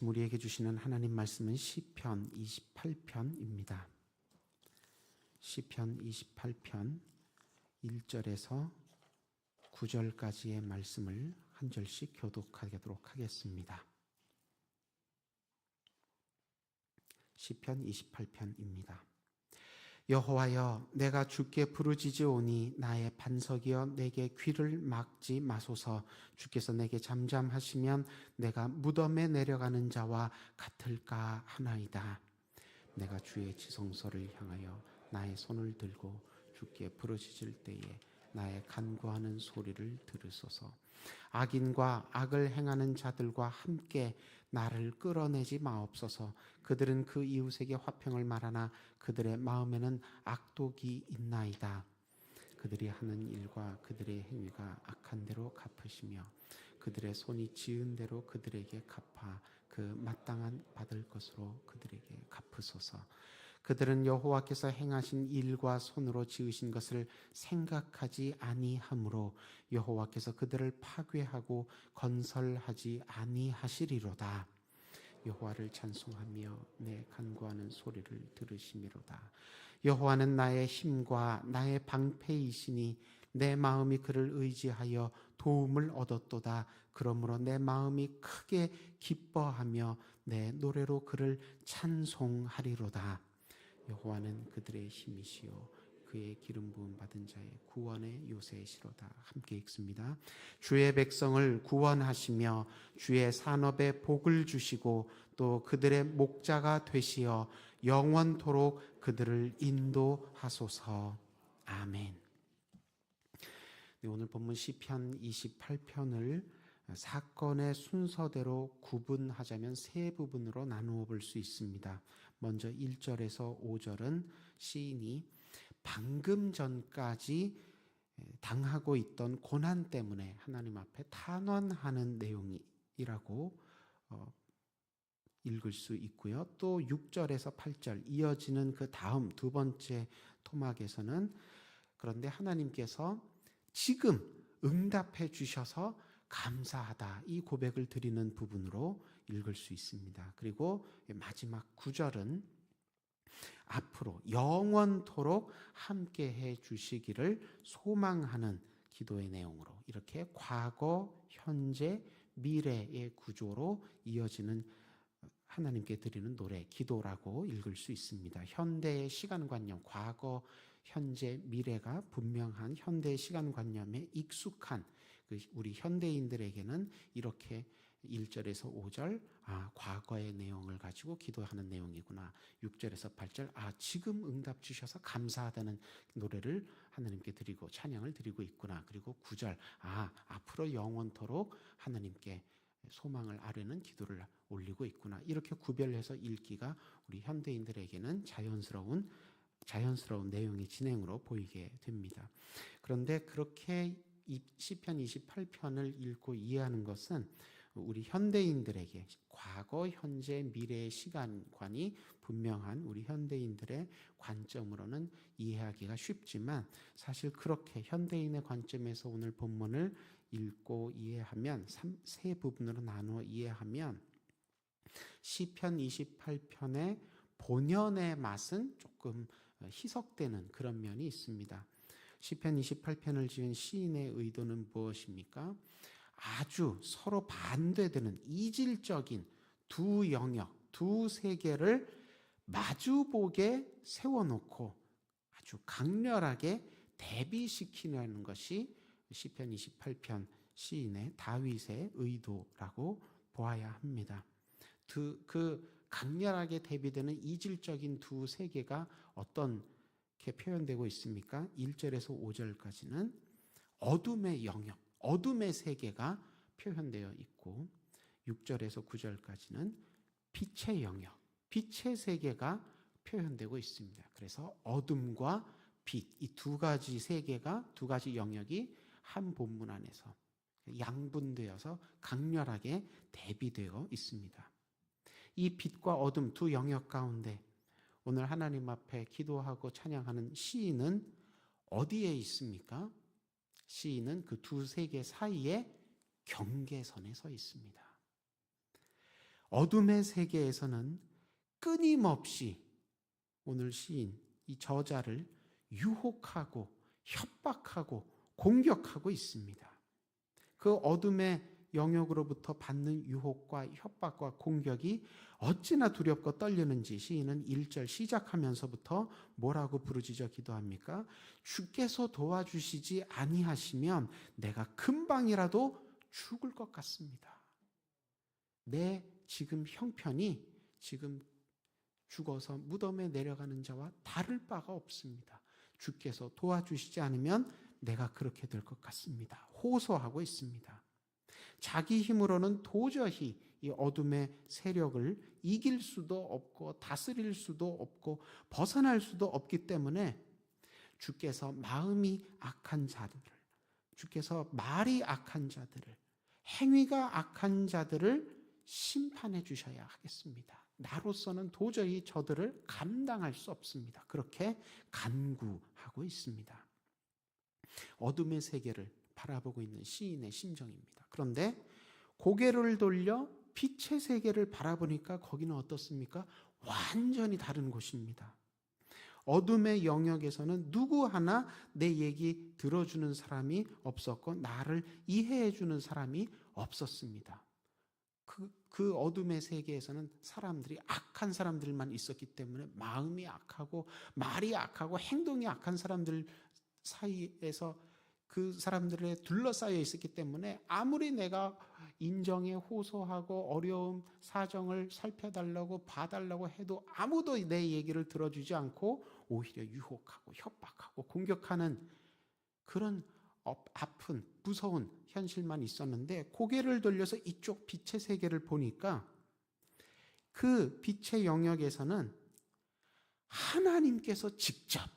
우리에게 주시는 하나님 말씀은 시편 28편입니다. 시편 28편 1절에서 9절까지의 말씀을 한 절씩 교독하도록 하겠습니다. 시편 28편입니다. 여호와여 내가 주께 부르짖으오니 나의 반석이여 내게 귀를 막지 마소서. 주께서 내게 잠잠하시면 내가 무덤에 내려가는 자와 같을까 하나이다. 내가 주의 지성소를 향하여 나의 손을 들고 주께 부르짖을 때에 나의 간구하는 소리를 들으소서 악인과 악을 행하는 자들과 함께 나를 끌어내지 마옵소서. 그들은 그 이웃에게 화평을 말하나 그들의 마음에는 악독이 있나이다. 그들이 하는 일과 그들의 행위가 악한 대로 갚으시며 그들의 손이 지은 대로 그들에게 갚아 그 마땅한 받을 것으로 그들에게 갚으소서. 그들은 여호와께서 행하신 일과 손으로 지으신 것을 생각하지 아니하므로 여호와께서 그들을 파괴하고 건설하지 아니하시리로다. 여호와를 찬송하며 내 간구하는 소리를 들으시미로다. 여호와는 나의 힘과 나의 방패이시니 내 마음이 그를 의지하여 도움을 얻었도다. 그러므로 내 마음이 크게 기뻐하며 내 노래로 그를 찬송하리로다. 여호와는 그들의 힘이시요 그의 기름 부음 받은 자의 구원의 요새시로다. 함께 읽습니다. 주의 백성을 구원하시며 주의 산업에 복을 주시고 또 그들의 목자가 되시어 영원토록 그들을 인도하소서. 아멘. 네, 오늘 본문 시편 28편을 사건의 순서대로 구분하자면 세 부분으로 나누어 볼 수 있습니다. 먼저 1절에서 5절은 시인이 방금 전까지 당하고 있던 고난 때문에 하나님 앞에 탄원하는 내용이라고 어, 읽을 수 있고요. 또 6절에서 8절 이어지는 그 다음 두 번째 토막에서는 그런데 하나님께서 지금 응답해 주셔서 감사하다 이 고백을 드리는 부분으로 읽을 수 있습니다. 그리고 마지막 구절은 앞으로 영원토록 함께 해 주시기를 소망하는 기도의 내용으로 이렇게 과거, 현재, 미래의 구조로 이어지는 하나님께 드리는 노래, 기도라고 읽을 수 있습니다. 현대의 시간관념, 과거, 현재, 미래가 분명한 현대의 시간관념에 익숙한 그 우리 현대인들에게는 이렇게 1절에서 5절, 아, 과거의 내용을 가지고 기도하는 내용이구나. 6절에서 8절, 아, 지금 응답 주셔서 감사하다는 노래를 하나님께 드리고 찬양을 드리고 있구나. 그리고 9절, 아, 앞으로 영원토록 하나님께 소망을 아뢰는 기도를 올리고 있구나. 이렇게 구별해서 읽기가 우리 현대인들에게는 자연스러운 자연스러운 내용의 진행으로 보이게 됩니다. 그런데 그렇게 시편 28편을 읽고 이해하는 것은 우리 현대인들에게 과거, 현재, 미래의 시간관이 분명한 우리 현대인들의 관점으로는 이해하기가 쉽지만 사실 그렇게 현대인의 관점에서 오늘 본문을 읽고 이해하면 세 부분으로 나누어 이해하면 시편 28편의 본연의 맛은 조금 희석되는 그런 면이 있습니다. 시편 28편을 지은 시인의 의도는 무엇입니까? 아주 서로 반대되는 이질적인 두 영역, 두 세계를 마주보게 세워놓고 아주 강렬하게 대비시키는 것이 시편 28편 시인의 다윗의 의도라고 보아야 합니다. 그, 그 강렬하게 대비되는 이질적인 두 세계가 어떻게 표현되고 있습니까? 1절에서 5절까지는 어둠의 영역, 어둠의 세계가 표현되어 있고 6절에서 9절까지는 빛의 영역, 빛의 세계가 표현되고 있습니다. 그래서 어둠과 빛, 이 두 가지 세계가, 두 가지 영역이 한 본문 안에서 양분되어서 강렬하게 대비되어 있습니다. 이 빛과 어둠 두 영역 가운데 오늘 하나님 앞에 기도하고 찬양하는 시인은 어디에 있습니까? 시인은 그 두 세계 사이에 경계선에 서 있습니다. 어둠의 세계에서는 끊임없이 오늘 시인 이 저자를 유혹하고 협박하고 공격하고 있습니다. 그 어둠의 영역으로부터 받는 유혹과 협박과 공격이 어찌나 두렵고 떨리는지 시인은 1절 시작하면서부터 뭐라고 부르짖어 기도합니까? 주께서 도와주시지 아니하시면 내가 금방이라도 죽을 것 같습니다. 내 지금 형편이 지금 죽어서 무덤에 내려가는 자와 다를 바가 없습니다. 주께서 도와주시지 않으면 내가 그렇게 될 것 같습니다. 호소하고 있습니다. 자기 힘으로는 도저히 이 어둠의 세력을 이길 수도 없고 다스릴 수도 없고 벗어날 수도 없기 때문에 주께서 마음이 악한 자들을 주께서 말이 악한 자들을 행위가 악한 자들을 심판해 주셔야 하겠습니다. 나로서는 도저히 저들을 감당할 수 없습니다. 그렇게 간구하고 있습니다. 어둠의 세계를 바라보고 있는 시인의 심정입니다. 그런데 고개를 돌려 빛의 세계를 바라보니까 거기는 어떻습니까? 완전히 다른 곳입니다. 어둠의 영역에서는 누구 하나 내 얘기 들어주는 사람이 없었고 나를 이해해 주는 사람이 없었습니다. 그, 그 어둠의 세계에서는 사람들이 악한 사람들만 있었기 때문에 마음이 악하고 말이 악하고 행동이 악한 사람들 사이에서 그 사람들에 둘러싸여 있었기 때문에 아무리 내가 인정에 호소하고 어려움 사정을 살펴달라고 봐달라고 해도 아무도 내 얘기를 들어주지 않고 오히려 유혹하고 협박하고 공격하는 그런 아픈 무서운 현실만 있었는데 고개를 돌려서 이쪽 빛의 세계를 보니까 그 빛의 영역에서는 하나님께서 직접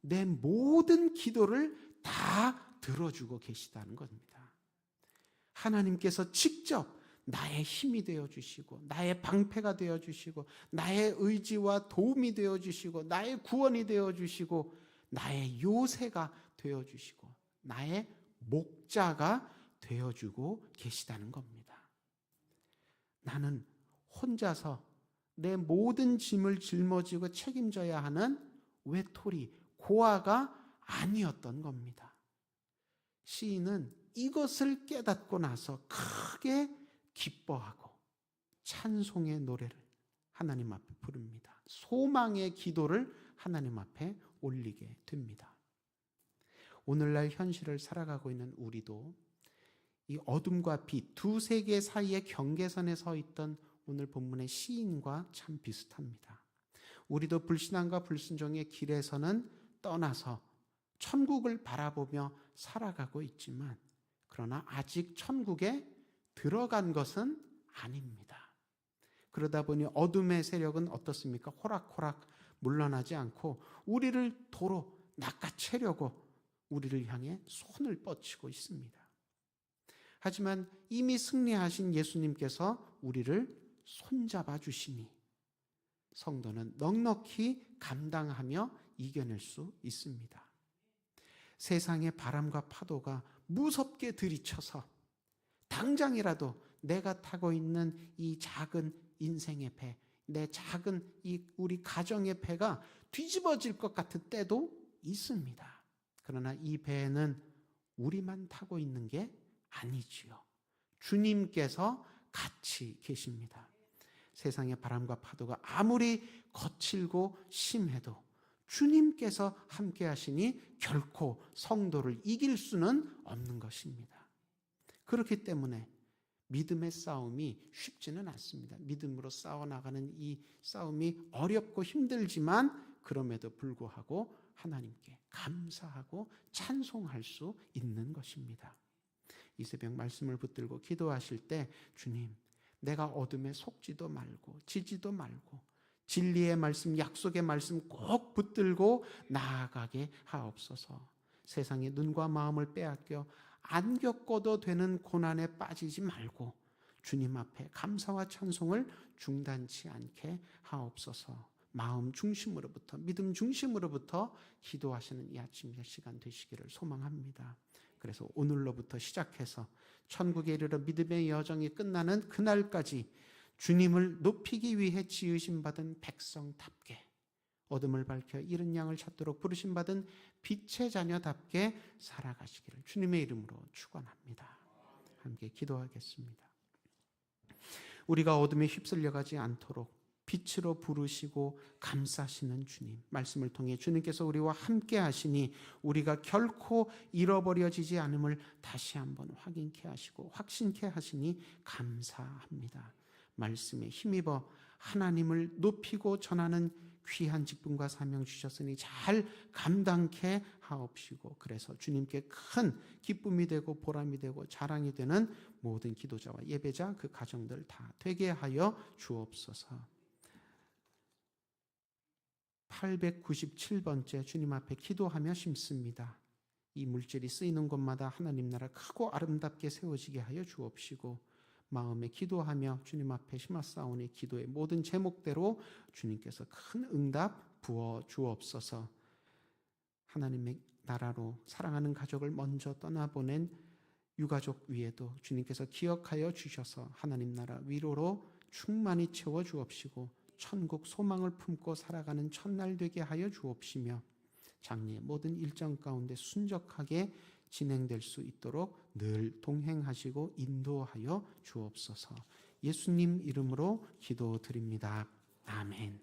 내 모든 기도를 다 들어주고 계시다는 겁니다. 하나님께서 직접 나의 힘이 되어 주시고 나의 방패가 되어 주시고 나의 의지와 도움이 되어 주시고 나의 구원이 되어 주시고 나의 요새가 되어 주시고 나의 목자가 되어 주고 계시다는 겁니다. 나는 혼자서 내 모든 짐을 짊어지고 책임져야 하는 외톨이 고아가 아니었던 겁니다. 시인은 이것을 깨닫고 나서 크게 기뻐하고 찬송의 노래를 하나님 앞에 부릅니다. 소망의 기도를 하나님 앞에 올리게 됩니다. 오늘날 현실을 살아가고 있는 우리도 이 어둠과 빛 두 세계 사이의 경계선에 서 있던 오늘 본문의 시인과 참 비슷합니다. 우리도 불신앙과 불순종의 길에서는 떠나서 천국을 바라보며 살아가고 있지만 그러나 아직 천국에 들어간 것은 아닙니다. 그러다 보니 어둠의 세력은 어떻습니까? 호락호락 물러나지 않고 우리를 도로 낚아채려고 우리를 향해 손을 뻗치고 있습니다. 하지만 이미 승리하신 예수님께서 우리를 손잡아 주시니 성도는 넉넉히 감당하며 이겨낼 수 있습니다. 세상의 바람과 파도가 무섭게 들이쳐서 당장이라도 내가 타고 있는 이 작은 인생의 배, 내 작은 이 우리 가정의 배가 뒤집어질 것 같은 때도 있습니다. 그러나 이 배는 우리만 타고 있는 게 아니지요. 주님께서 같이 계십니다. 세상의 바람과 파도가 아무리 거칠고 심해도 주님께서 함께 하시니 결코 성도를 이길 수는 없는 것입니다. 그렇기 때문에 믿음의 싸움이 쉽지는 않습니다. 믿음으로 싸워나가는 이 싸움이 어렵고 힘들지만 그럼에도 불구하고 하나님께 감사하고 찬송할 수 있는 것입니다. 이 새벽 말씀을 붙들고 기도하실 때 주님, 내가 어둠에 속지도 말고 지지도 말고 진리의 말씀, 약속의 말씀 꼭 붙들고 나아가게 하옵소서. 세상의 눈과 마음을 빼앗겨 안 겪어도 되는 고난에 빠지지 말고 주님 앞에 감사와 찬송을 중단치 않게 하옵소서. 마음 중심으로부터 믿음 중심으로부터 기도하시는 이 아침 시간 되시기를 소망합니다. 그래서 오늘로부터 시작해서 천국에 이르러 믿음의 여정이 끝나는 그날까지 주님을 높이기 위해 지으심 받은 백성답게 어둠을 밝혀 이른 양을 찾도록 부르심 받은 빛의 자녀답게 살아가시기를 주님의 이름으로 축원합니다. 함께 기도하겠습니다. 우리가 어둠에 휩쓸려 가지 않도록 빛으로 부르시고 감싸시는 주님 말씀을 통해 주님께서 우리와 함께 하시니 우리가 결코 잃어버려지지 않음을 다시 한번 확인케 하시고 확신케 하시니 감사합니다. 말씀에 힘입어 하나님을 높이고 전하는 귀한 직분과 사명 주셨으니 잘 감당케 하옵시고 그래서 주님께 큰 기쁨이 되고 보람이 되고 자랑이 되는 모든 기도자와 예배자 그 가정들 다 되게 하여 주옵소서. 897번째 주님 앞에 기도하며 심습니다. 이 물질이 쓰이는 곳마다 하나님 나라 크고 아름답게 세워지게 하여 주옵시고 마음에 기도하며 주님 앞에 심었사오니 기도의 모든 제목대로 주님께서 큰 응답 부어 주옵소서. 하나님의 나라로 사랑하는 가족을 먼저 떠나보낸 유가족 위에도 주님께서 기억하여 주셔서 하나님 나라 위로로 충만히 채워 주옵시고 천국 소망을 품고 살아가는 첫날 되게 하여 주옵시며 장래의 모든 일정 가운데 순적하게 진행될 수 있도록 늘 동행하시고 인도하여 주옵소서. 예수님 이름으로 기도드립니다. 아멘.